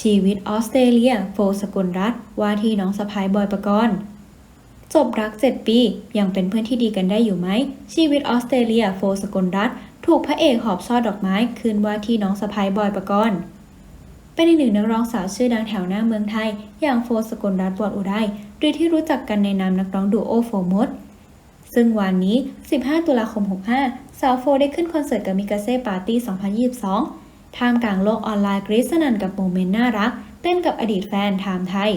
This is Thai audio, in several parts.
ชีวิตออสเตรเลีย โฟสกุลรัตว่าที่น้องสะพ้ายบอยปกรณ์จบรัก 7 ปี ยังเป็นเพื่อนที่ดีกันได้อยู่ไหม ชีวิตออสเตรเลีย โฟสกุลรัตถูกพระเอกหอบช่อดอกไม้ คืนว่าที่น้องสะพ้ายบอยปกรณ์เป็นอีกหนึ่งนักร้องสาวชื่อดังแถวหน้าเมืองไทย อย่างโฟสกุลรัตน์วอดอุไรหรือที่รู้จักกันในนามนักร้องดูโอโฟมดซึ่งวันนี้ 15 ตุลาคม 65 สาวโฟได้ขึ้นคอนเสิร์ตกับมิกาเซ่ปาร์ตี้ 2022 ท่ามกลางโลกออนไลน์กรีซสนั่นกับโมเมนต์น่ารัก เต้นกับอดีตแฟนไทม์ไทย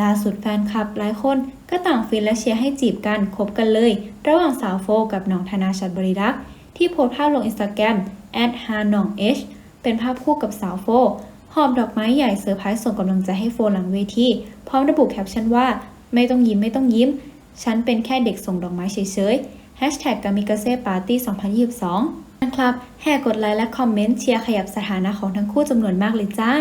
ล่าสุดแฟนคลับหลายคนก็ต่างฟินและเชียร์ให้จีบกันคบกันเลย ระหว่างสาวโฟกับน้องธนาชัดบริรักษ์ที่โพสภาพลงอินสตาแกรม h a n o n g h เป็นภาพคู่กับสาวโฟหอบดอกไม้ใหญ่เซอร์ไพรส์ส่งกำลังใจให้โฟหลังเวทีพร้อมระบุแคปชั่นว่า ไม่ต้องยิ้มไม่ต้องยิ้ม ฉันเป็นแค่เด็กส่งดอกไม้เฉยๆ Hashtag กามิกาเซ่ปาร์ตี้2022 ครับ แห่กดไลค์และคอมเมนต์เชียร์ขยับสถานะของทั้งคู่จำนวนมากเลยจ้า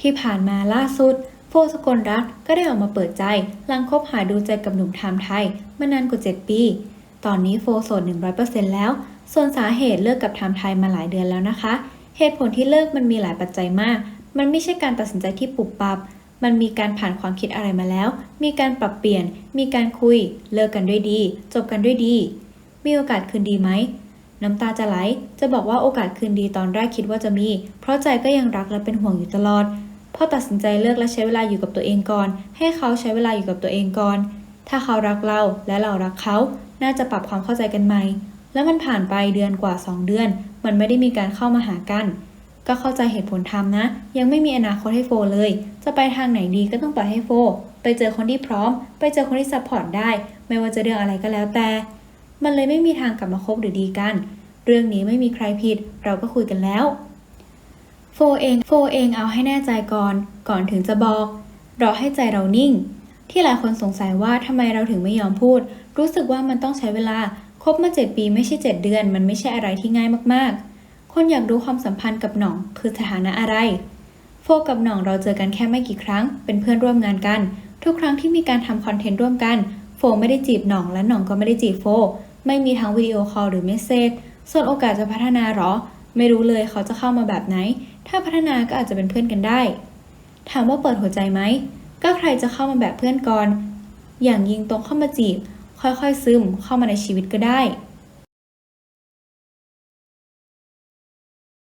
ที่ผ่านมาล่าสุดโฟสกลรัตก็ได้ออกมาเปิดใจ หลังคบหาดูใจกับหนุ่มไทม์ไทย มานานกว่า 7 ปี ตอนนี้โฟโสด 100%แล้ว ส่วนสาเหตุเลิกกับไทม์ไทยมาหลายเดือนแล้วนะคะ เหตุผลที่เลิกมันมีหลายปัจจัยมาก มันไม่ใช่การตัดสินใจที่ปุบปับ มันมีการผ่านความคิดอะไรมาแล้ว มีการปรับเปลี่ยน มีการคุย เลิกกันด้วยดี จบกันด้วยดี มีโอกาสคืนดีไหม น้ำตาจะไหล จะบอกว่าโอกาสคืนดีตอนแรกคิดว่าจะมี เพราะใจก็ยังรักและเป็นห่วงอยู่ตลอด พอตัดสินใจเลิกและใช้เวลาอยู่กับตัวเองก่อน ให้เขาใช้เวลาอยู่กับตัวเองก่อน ถ้าเขารักเราและเรารักเขา น่าจะปรับความเข้าใจกันใหม่ แล้วมันผ่านไปเดือนกว่า 2 เดือน มันไม่ได้มีการเข้ามาหากัน ก็เข้าใจเหตุผลทำนะ ยังไม่มีอนาคตให้โฟเลย จะไปทางไหนดีก็ต้องปล่อยให้โฟ ไปเจอคนที่พร้อม ไปเจอคนที่ซัพพอร์ตได้ ไม่ว่าจะเรื่องอะไรก็แล้วแต่ มันเลยไม่มีทางกลับมาคบหรือดีกัน เรื่องนี้ไม่มีใครผิด เราก็คุยกันแล้ว โฟเอง โฟเองเอาให้แน่ใจก่อน ก่อนถึงจะบอก รอให้ใจเรานิ่ง ที่หลายคนสงสัยว่าทำไมเราถึงไม่ยอมพูด รู้สึกว่ามันต้องใช้เวลา คบมา7ปีไม่ใช่7เดือน มันไม่ใช่อะไรที่ง่ายมากๆ คนอยากรู้ความสัมพันธ์กับหน่องคือสถานะอะไร โฟกับหน่องเราเจอกันแค่ไม่กี่ครั้ง เป็นเพื่อนร่วมงานกัน ทุกครั้งที่มีการทำคอนเทนต์ร่วมกัน โฟไม่ได้จีบหน่องและหน่องก็ไม่ได้จีบโฟ ไม่มีทั้งวิดีโอคอลหรือเมสเซจส่วนโอกาสจะพัฒนาหรอ ไม่รู้เลยเขาจะเข้ามาแบบไหน ถ้าพัฒนาก็อาจจะเป็นเพื่อนกันได้ ถามว่าเปิดหัวใจไหม ก็ใครจะเข้ามาแบบเพื่อนก่อน อย่างยิงตรงเข้ามาจีบ ค่อยๆซึมเข้ามาในชีวิตก็ได้